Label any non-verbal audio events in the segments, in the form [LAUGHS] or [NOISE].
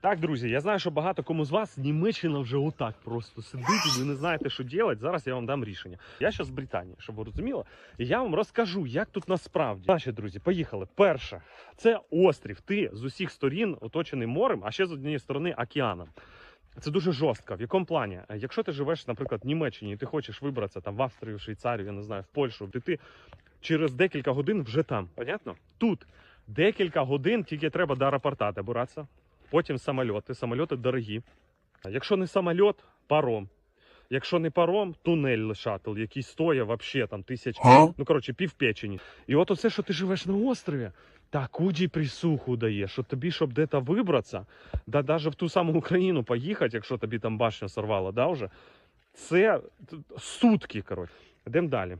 Так, друзі, я знаю, що багато кому з вас Німеччина вже отак просто сидить, і ви не знаєте, що робити. Зараз я вам дам рішення. Я зараз з Британії, щоб ви розуміли, і я вам розкажу, як тут насправді. Наші друзі, поїхали. Перше, це острів. Ти з усіх сторін оточений морем, а ще з однієї сторони океаном. Це дуже жорстко. В якому плані? Якщо ти живеш, наприклад, в Німеччині, і ти хочеш вибратися там в Австрію, Швейцарію, я не знаю, в Польщу, ти, ти через декілька годин вже там. Понятно? Тут декілька годин тільки треба до аеропорта добиратися. Потім самольоти. Самольоти дорогі. А Якщо не самольот, паром. Якщо не паром, тунель шаттл, який стоїть вообще там тисяч, ну коротше, пів печені. І от оце, що ти живеш на острові, таку присуху дає, що тобі, щоб де-то вибратися, да навіть в ту саму Україну поїхати, якщо тобі там башню сорвало, да, вже, це сутки, коротше. Йдемо далі.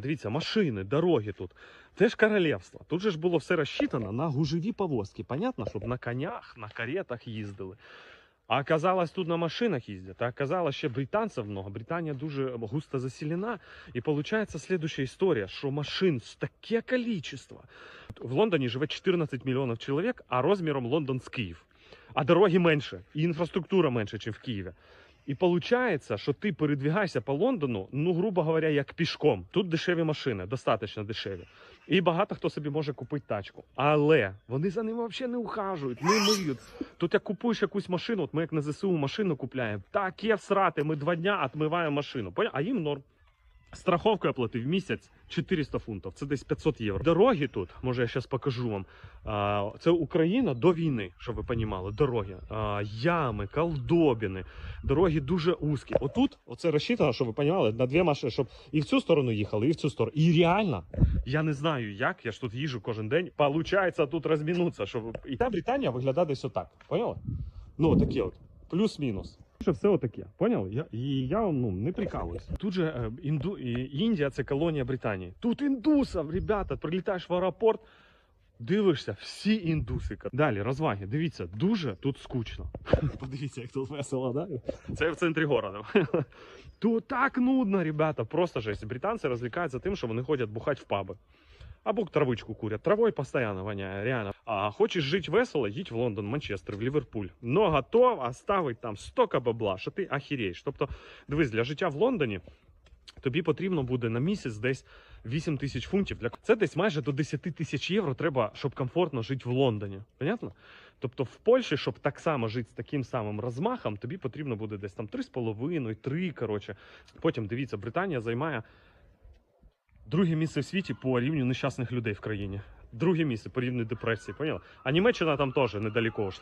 Дивіться, машини, дороги тут. Це ж королівство. Тут же ж було все розчитано на гужеві повозки. Понятно, щоб на конях, на каретах їздили. А оказалось, тут на машинах їздять. А оказалось, ще британців много. Британія дуже густо заселена. І виходить слідуща історія, що машин з таке количество. В Лондоні живе 14 мільйонів чоловік, а розміром Лондон з Київ. А дороги менше, і інфраструктура менше, ніж в Києві. І виходить, що ти передвігаєшся по Лондону, ну, грубо говоря, як пішком. Тут дешеві машини, достатньо дешеві. І багато хто собі може купити тачку. Але вони за ними взагалі не ухажують, не миють. Тут як купуєш якусь машину, от ми як на ЗСУ машину купляємо, таке всрати, ми два дня відмиваємо машину. А їм норм. Страховку я платив місяць 400 фунтів, це десь 500 євро. Дороги тут, може я зараз покажу вам. Це Україна до війни, щоб ви розуміли, дороги. Ями, колдобіни, дороги дуже узькі. Отут, оце розчитано, щоб ви розуміли, на дві машини, щоб і в цю сторону їхали, і в цю сторону. І реально, я не знаю як, я ж тут їжу кожен день. Получається тут розмінутися. Щоб... І та Британія виглядає десь отак. Поняли? Ну, таке от. Плюс-мінус. Що все отаке, поняли? Я, і я ну, не прикалуюсь. Тут же е, інду, і, Індія це колонія Британії. Тут індусів, ребята, прилітаєш в аеропорт, дивишся, всі індуси. Далі, розваги. Дивіться, дуже тут скучно. [LAUGHS] Подивіться, як тут весело, да? Це в центрі города. [LAUGHS] Тут так нудно, ребята, просто жесть. Британці розвлікаються тим, що вони ходять бухати в паби. Або травичку курять. Травой постоянно воняє, реально. А хочеш жити весело, їдь в Лондон, Манчестер, в Ліверпуль. Но готов оставить там стока бабла, що ти ахіреєш. Тобто, дивись, для життя в Лондоні тобі потрібно буде на місяць десь 8 тисяч фунтів. Це десь майже до 10 тисяч євро треба, щоб комфортно жити в Лондоні. Понятно? Тобто в Польщі, щоб так само жити з таким самим розмахом, тобі потрібно буде десь там 3,5, 3, коротше. Потім дивіться, Британія займає друге місце в світі по рівню нещасних людей в країні. Друге місце по рівню депресії, поняла? А Німеччина там теж недалеко йшла.